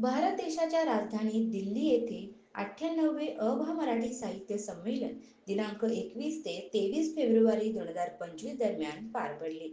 भारत देशाच्या राजधानी दिल्ली येथे अठ्ठ्याण्णवे अभा मराठी साहित्य संमेलन दिनांक एकवीस ते तेवीस फेब्रुवारी दोन हजार पंचवीस दरम्यान पार पडले.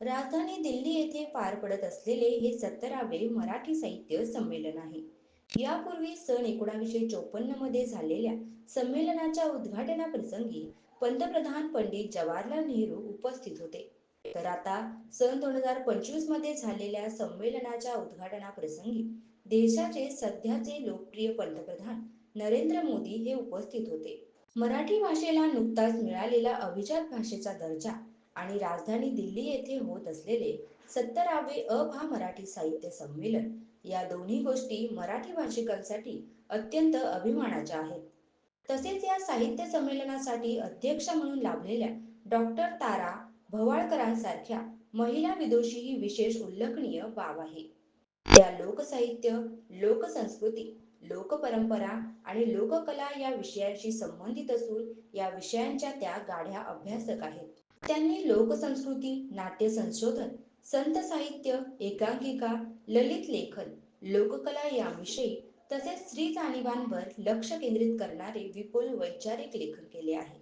राजधानी दिल्ली येथे पार पडत असलेले हे सत्तरावे मराठी साहित्य संमेलन आहे. यापूर्वी सन एकोणावीसशे चोपन्नमध्ये झालेल्या संमेलनाच्या उद्घाटनाप्रसंगी पंतप्रधान पंडित जवाहरलाल नेहरू उपस्थित होते. तर आता सन दोन हजार पंचवीसमध्ये झालेल्या संमेलनाच्या उद्घाटनाप्रसंगी देशाचे सध्याचे लोकप्रिय पंतप्रधान नरेंद्र मोदी हे उपस्थित होते. मराठी भाषेला नुकताच मिळालेला अभिजात भाषेचा दर्जा आणि राजधानी दिल्ली येथे होत असलेले सत्तरावे अभा मराठी साहित्य संमेलन या दोन्ही गोष्टी मराठी भाषिकांसाठी अत्यंत अभिमानाच्या आहेत. तसेच या साहित्य संमेलनासाठी अध्यक्ष म्हणून लाभलेल्या डॉक्टर तारा भवाळकरांसारख्या महिला विदोषी ही विशेष उल्लेखनीय बाब आहे. त्या लोकसाहित्य लोकसंस्कृती लोकपरंपरा आणि लोककला या विषयांशी संबंधित असून या विषयांच्या त्या गाढ्या अभ्यासक आहेत. त्यांनी लोकसंस्कृती नाट्य संशोधन संत साहित्य एकांकिका ललित लेखन लोककला याविषयी तसेच स्त्री जाणीवांवर लक्ष केंद्रित करणारे विपुल वैचारिक लेखन केले आहे.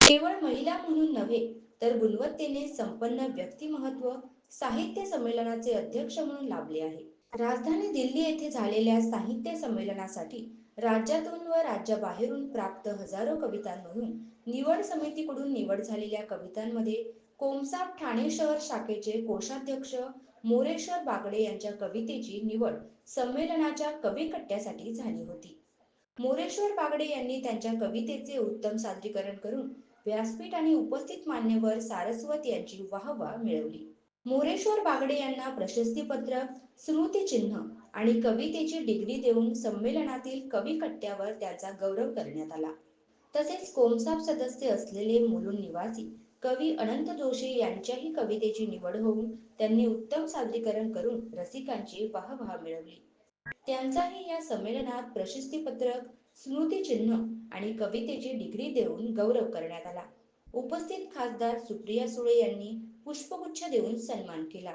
केवळ महिला म्हणून नव्हे तर गुणवत्तेने संपन्न व्यक्तिमहत्व साहित्य संमेलनाचे अध्यक्ष म्हणून लाभले आहे. राजधानी दिल्ली येथे झालेल्या साहित्य संमेलनासाठी राज्यातून व राज्याबाहेरून प्राप्त हजारो कवितांमधून निवड समितीकडून निवड झालेल्या कवितांमध्ये कोमसाप ठाणे शहर शाखेचे कोषाध्यक्ष मोरेश्वर बागडे यांच्या कवितेची निवड संमेलनाच्या कवी कट्ट्यासाठी झाली होती. मोरेश्वर बागडे यांनी त्यांच्या कवितेचे उत्तम सादरीकरण करून व्यासपीठ आणि उपस्थित मान्यवर सारस्वत यांची वाहवा मिळवली. मोरेश्वर बागडे यांना प्रशस्तीपत्रक स्मृतिचिन्ह आणि कवितेची डिग्री देऊन संमेलनातील कवी कट्ट्यावर त्याचा गौरव करण्यात आला. तसेच कोमसाप सदस्य असलेले मुलुंड निवासी कवी अनंत जोशी यांच्याही कवितेची निवड होऊन त्यांनी उत्तम सादरीकरण करून रसिकांची वाहवाह मिळवली. त्यांचाही या संमेलनात प्रशस्तीपत्रक स्मृतिचिन्ह आणि कवितेची डिग्री देऊन गौरव करण्यात आला. उपस्थित खासदार सुप्रिया सुळे यांनी पुष्पगुच्छ देऊन सन्मान केला.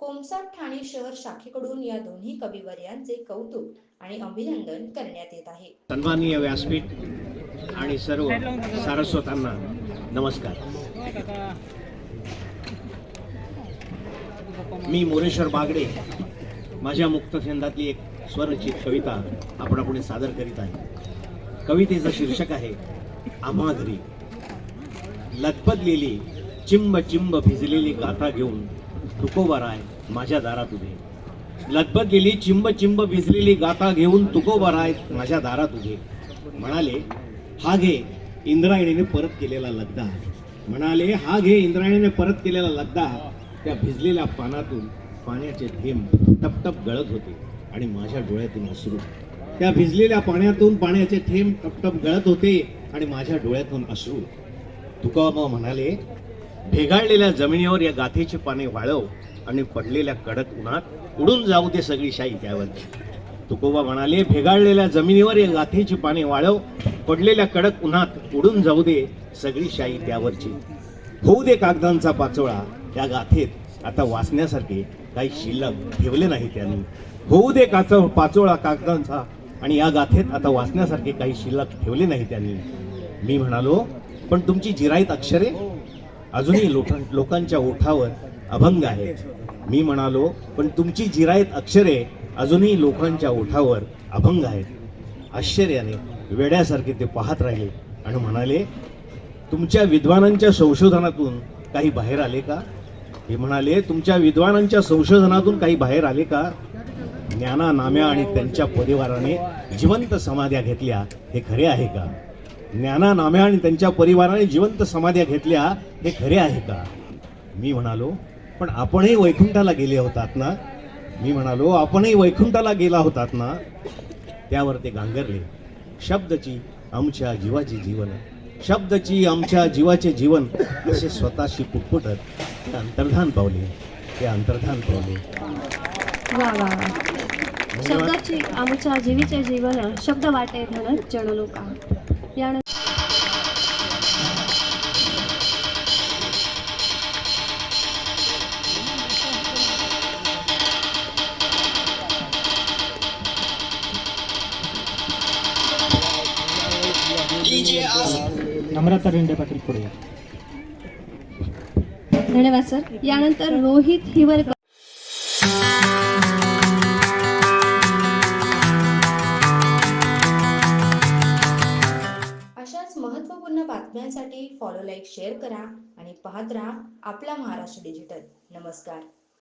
कोमसाट ठाणे शहर शाखेकडून या दोन्ही कविवर्यांचे कौतुक आणि अभिनंदन करण्यात येत आहे. सन्माननीय व्यासपीठ आणि सर्व सारस्वतांना नमस्कार. मी मोरेश्वर बागडे माझ्या मुक्तछंदातली एक स्वरचित कविता आपणापुढे सादर करीत आहे. कवितेचं शीर्षक आहे आम्हाघरी लथपतलेली चिंब चिंब भिजलेली गाथा घेऊन तुकोबाराय माझ्या दारात उभे. लथपथलेली चिंब चिंब भिजलेली गाथा घेऊन तुकोबाराय माझ्या दारात उभे. म्हणाले हा घे इंद्रायणीने परत केलेला लगदा म्हणाले हा घे इंद्रायणीने परत केलेला लगदा त्या भिजलेल्या पानातून पाण्याचे थेंब टपटप गळत होते आणि माझ्या डोळ्यातून अश्रू. त्या भिजलेल्या पाण्यातून पाण्याचे थेंब टपटप गळत होते आणि माझ्या डोळ्यातून अश्रू. तुकाबा म्हणाले भेगाळलेल्या जमिनीवर या गाथेची पाने वाळव आणि पडलेल्या कडक उन्हात उडून जाऊ दे सगळी शाई त्यावर. तुकोबा म्हणाले भेगाळलेल्या जमिनीवर या गाथेची पाने वाळव पडलेल्या कडक उन्हात उडून जाऊ दे सगळी शाई त्यावरची. होऊ दे कागदांचा पाचोळा. या गाथेत आता वाचण्यासारखे काही शिल्लक ठेवले नाही त्यांनी. होऊ दे काच पाचोळा कागदांचा. आणि या गाथेत आता वाचण्यासारखे काही शिल्लक ठेवले नाही त्यांनी. मी म्हणालो पण तुमची जिराईत अक्षरे अजूनही लोक लोकांच्या ओठावर अभंग आहेत. मी म्हणालो पण तुमची जिरायत अक्षरे अजूनही लोकांच्या ओठावर अभंग आहेत. आश्चर्याने वेड्यासारखे ते पाहत राहिले आणि म्हणाले तुमच्या विद्वानांच्या संशोधनातून काही बाहेर आले का? हे म्हणाले तुमच्या विद्वानांच्या संशोधनातून काही बाहेर आले का? ज्ञाना नाम्या आणि त्यांच्या परिवाराने जिवंत समाध्या घेतल्या हे खरे आहे का? ज्ञाना नाम्या आणि त्यांच्या परिवाराने जिवंत समाध्या घेतल्या हे खरे आहे का? मी म्हणालो पण आपणही वैकुंठाला गेले होतात ना? मी म्हणालो आपणही वैकुंठाला गेला होतात ना? त्यावर ते गांगरले शब्दची आमच्या जीवाची जीवन शब्दची आमच्या जीवाचे जीवन असे स्वतःशी पुटपुटत ते अंतर्धान पावले. ते अंतर्धान पावले. शब्दाची आमच्या जीवीचे जीवन शब्द वाटे धन जण नम्रता रेंडे पाटील पुढे या. धन्यवाद सर. यानंतर रोहित हिवरकर. अशाच महत्त्वपूर्ण बातम्यांसाठी फॉलो लाईक शेअर करा आणि पाहत राहा आपला महाराष्ट्र डिजिटल नमस्कार.